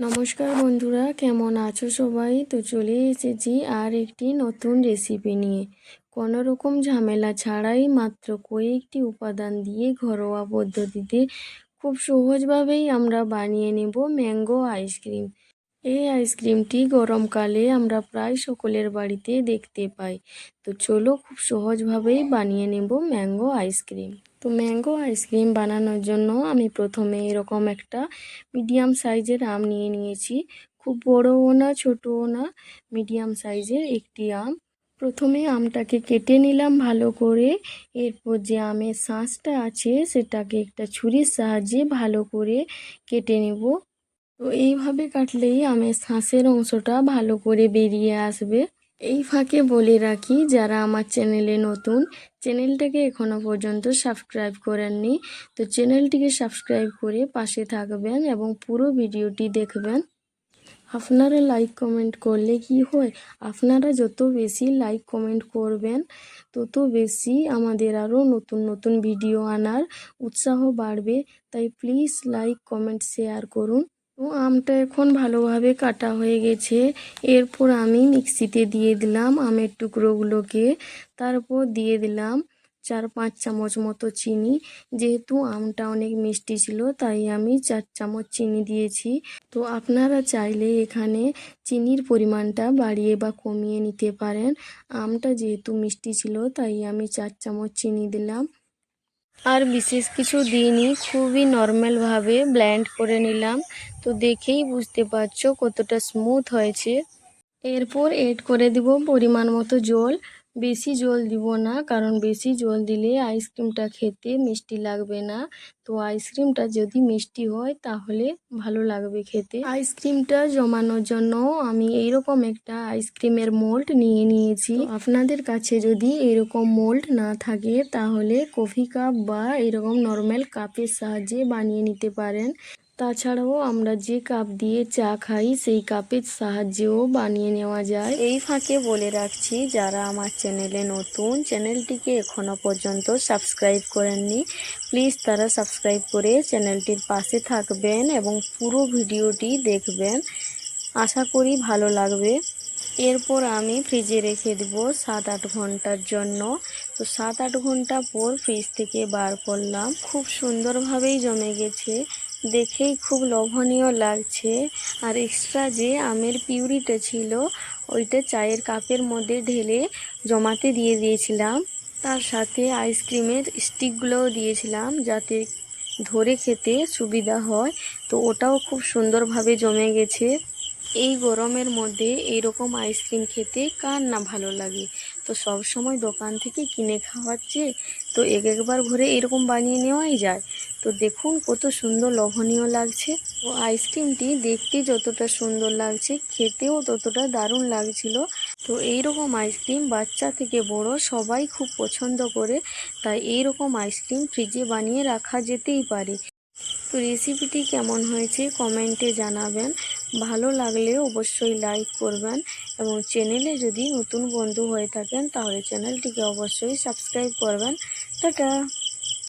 নমস্কার বন্ধুরা, কেমন আছো সবাই? তো চলে এসেছি আর একটি নতুন রেসিপি নিয়ে। কোনো রকম ঝামেলা ছাড়াই মাত্র কয়েকটি উপাদান দিয়ে ঘরোয়া পদ্ধতিতে খুব সহজভাবেই আমরা বানিয়ে নেব ম্যাঙ্গো আইসক্রিম। এই আইসক্রিমটি গরমকালে আমরা প্রায় সকলের বাড়িতে দেখতে পাই। তো চলো খুব সহজভাবেই বানিয়ে নেব ম্যাঙ্গো আইসক্রিম তো ম্যাঙ্গো আইসক্রিম বানানোর জন্য আমি প্রথমে এরকম একটা মিডিয়াম সাইজের আম নিয়ে নিয়েছি। খুব বড়ও না, ছোটও না মিডিয়াম সাইজের একটি আম। প্রথমে আমটাকে কেটে নিলাম ভালো করে। এরপর যে আমের শাঁসটা আছে সেটাকে একটা ছুরির সাহায্যে ভালো করে কেটে নেব। তো এইভাবে কাটলেই আমের শাঁসের অংশটা ভালো করে বেরিয়ে আসবে। এই ফাঁকে বলে রাখি, যারা আমার চ্যানেলে নতুন, চ্যানেলটাকে এখনও পর্যন্ত সাবস্ক্রাইব করেননি, তো চ্যানেলটিকে সাবস্ক্রাইব করে পাশে থাকবেন এবং পুরো ভিডিওটি দেখবেন। আপনারা লাইক কমেন্ট করলে কি হয়? আপনারা যত বেশি লাইক কমেন্ট করবেন, তত বেশি আমাদের আরও নতুন নতুন ভিডিও আনার উৎসাহ বাড়বে। তাই প্লিজ লাইক, কমেন্ট, শেয়ার করুন। তো আমটা এখন ভালোভাবে কাটা হয়ে গেছে। এরপর আমি মিক্সিতে দিয়ে দিলাম আমের টুকরোগুলোকে। তারপর দিয়ে দিলাম চার পাঁচ চামচ মতো চিনি। যেহেতু আমটা অনেক মিষ্টি ছিল, তাই আমি চার চামচ চিনি দিয়েছি। তো আপনারা চাইলে এখানে চিনির পরিমাণটা বাড়িয়ে বা কমিয়ে নিতে পারেন। আমটা যেহেতু মিষ্টি ছিল, তাই আমি চার চামচ চিনি দিলাম। আর বিশেষ কিছু দিইনি, খুবই নর্মালভাবে ব্ল্যান্ড করে নিলাম। তো দেখেই বুঝতে পারছ কতটা স্মুথ হয়েছে। এরপর এড করে দিব পরিমাণ মতো জল। বেশি জল দিব না, কারণ বেশি জল দিলে আইসক্রিমটা খেতে মিষ্টি লাগবে না। তো আইসক্রিমটা যদি মিষ্টি হয়, তাহলে ভালো লাগবে খেতে। আইসক্রিমটা জমানোর জন্য আমি এইরকম একটা আইসক্রিমের মোল্ড নিয়ে নিয়েছি। আপনাদের কাছে যদি এরকম মোল্ড না থাকে, তাহলে কফি কাপ বা এরকম নর্মাল কাপের সাহায্যে বানিয়ে নিতে পারেন। তাছাড়াও আমরা যে কাপ দিয়ে চা খাই, সেই কাপের সাহায্যেও বানিয়ে নেওয়া যায়। এই ফাঁকে বলে রাখছি, যারা আমার চ্যানেলে নতুন, চ্যানেলটিকে এখনও পর্যন্ত সাবস্ক্রাইব করেননি, প্লিজ তারা সাবস্ক্রাইব করে চ্যানেলটির পাশে থাকবেন এবং পুরো ভিডিওটি দেখবেন। আশা করি ভালো লাগবে। এরপর আমি ফ্রিজে রেখে দেব সাত আট ঘণ্টার জন্য। তো সাত আট ঘণ্টা পর ফ্রিজ থেকে বার করলাম। খুব সুন্দরভাবেই জমে গেছে। দেখেই খুব লোভনীয় লাগছে। আর এক্সট্রা যে আমের পিউরিটা ছিল, ওইটা চায়ের কাপের মধ্যে ঢেলে জমাতে দিয়ে দিয়েছিলাম। তার সাথে আইসক্রিমের স্টিকগুলোও দিয়েছিলাম যাতে ধরে খেতে সুবিধা হয়। তো ওটাও খুব সুন্দরভাবে জমে গেছে। এই গরমের মধ্যে এইরকম আইসক্রিম খেতে কার না ভালো লাগে? তো সব সময় দোকান থেকে কিনে খাওয়াচ্ছে তো এক একবার ঘুরে এরকম বানিয়ে নেওয়াই যায়। তো দেখুন কত সুন্দর লোভনীয় লাগছে। তো আইসক্রিমটি দেখতে যতটা সুন্দর লাগছে, খেতেও ততটা দারুণ লাগছিল। তো এইরকম আইসক্রিম বাচ্চা থেকে বড় সবাই খুব পছন্দ করে, তাই এইরকম আইসক্রিম ফ্রিজে বানিয়ে রাখা যেতেই পারে। তো রেসিপিটি কেমন হয়েছে কমেন্টে জানাবেন। ভালো লাগলে অবশ্যই লাইক করবেন। এবং চ্যানেলে যদি নতুন বন্ধু হয়ে থাকেন তাহলে চ্যানেলটিকে অবশ্যই সাবস্ক্রাইব করবেন। টাটা!